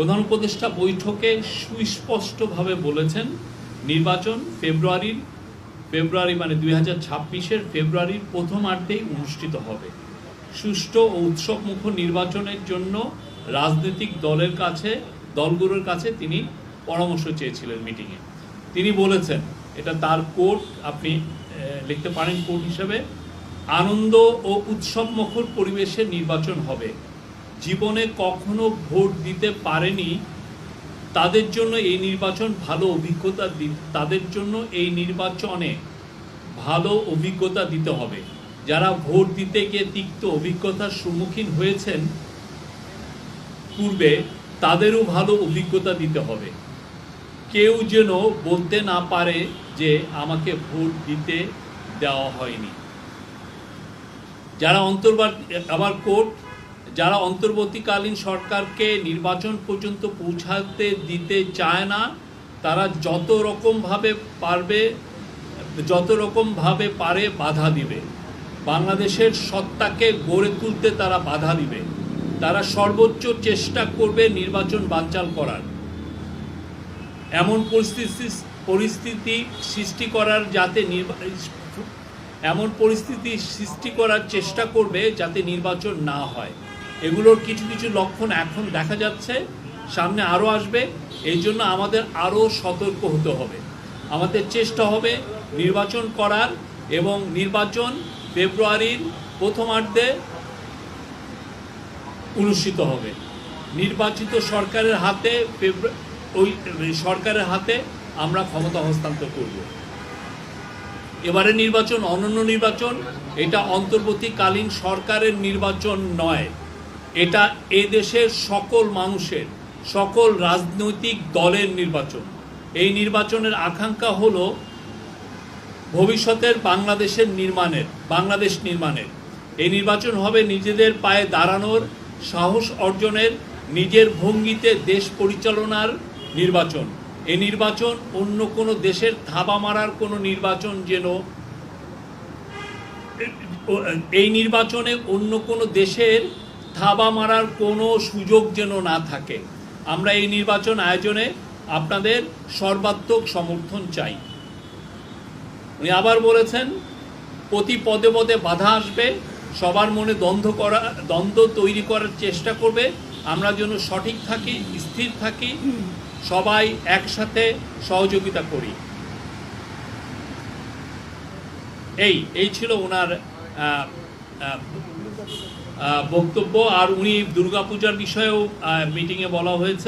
প্রধান উপদেষ্টা বৈঠকে সুস্পষ্টভাবে বলেছেন, নির্বাচন ফেব্রুয়ারির, ফেব্রুয়ারি মানে দুই হাজার ছাব্বিশের ফেব্রুয়ারির প্রথমার্ধেই অনুষ্ঠিত হবে। সুষ্ঠু ও উৎসবমুখর নির্বাচনের জন্য রাজনৈতিক দলের কাছে, দলগুলোর কাছে তিনি পরামর্শ চেয়েছিলেন মিটিংয়ে। তিনি বলেছেন, এটা তার কোর্ট আপনি লিখতে পারেন কোর্ট হিসেবে, আনন্দ ও উৎসবমুখর পরিবেশে নির্বাচন হবে। জীবনে কখনো ভোট দিতে পারেনি, তাদের জন্য এই নির্বাচন ভালো অভিজ্ঞতা তাদের জন্য এই নির্বাচনে ভালো অভিজ্ঞতা দিতে হবে। যারা ভোট দিতে গিয়ে তিক্ত অভিজ্ঞতার সম্মুখীন হয়েছেন, পূর্বে তাদেরও ভালো অভিজ্ঞতা দিতে হবে। কেউ যেন বলতে না পারে যে আমাকে ভোট দিতে দেওয়া হয়নি। যারা অন্তর্বার, আবার কোর্ট যারা অন্তর্বর্তীকালীন সরকারকে নির্বাচন পর্যন্ত পৌঁছাতে দিতে চায় না, তারা যত রকমভাবে পারবে, যত রকমভাবে পারে বাধা দিবে। বাংলাদেশের সত্তাকে গড়ে তুলতে তারা বাধা দিবে। তারা সর্বোচ্চ চেষ্টা করবে নির্বাচন বানচাল করার। এমন পরিস্থিতি পরিস্থিতি সৃষ্টি করার যাতে এমন পরিস্থিতি সৃষ্টি করার চেষ্টা করবে যাতে নির্বাচন না হয়। এগুলোর কিছু কিছু লক্ষণ এখন দেখা যাচ্ছে, সামনে আরও আসবে, এই জন্য আমাদের আরও সতর্ক হতে হবে। আমাদের চেষ্টা হবে নির্বাচন করার এবং নির্বাচন ফেব্রুয়ারির প্রথমার্ধে অনুষ্ঠিত হবে। নির্বাচিত সরকারের হাতে ওই সরকারের হাতে আমরা ক্ষমতা হস্তান্তর করব। এবারে নির্বাচন, অনন্য নির্বাচন, এটা অন্তর্বর্তীকালীন সরকারের নির্বাচন নয়। এটা এ দেশের সকল মানুষের, সকল রাজনৈতিক দলের নির্বাচন। এই নির্বাচনের আকাঙ্ক্ষা হলো ভবিষ্যতের বাংলাদেশের নির্মাণের, বাংলাদেশ নির্মাণের। এই নির্বাচন হবে নিজেদের পায়ে দাঁড়ানোর, সাহস অর্জনের, নিজের ভঙ্গিতে দেশ পরিচালনার নির্বাচন। এই নির্বাচন অন্য কোনো দেশের থাবা মারার কোনো নির্বাচন যেন এই নির্বাচনে অন্য কোনো দেশের থাবা মারার কোনো সুযোগ যেন না থাকে। আমরা এই নির্বাচন আয়োজনে আপনাদের সর্বাত্মক সমর্থন চাই। উনি আবার বলেছেন, প্রতি পদে পদে বাধা আসবে, সবার মনে দ্বন্দ্ব করা, দ্বন্দ্ব তৈরি করার চেষ্টা করবে, আমরা যেন সঠিক থাকি, স্থির থাকি, সবাই একসাথে সহযোগিতা করি। এই এই ছিল ওনার বক্তব্য আর উনি দুর্গাপূজার বিষয়েও মিটিংয়ে বলা হয়েছে।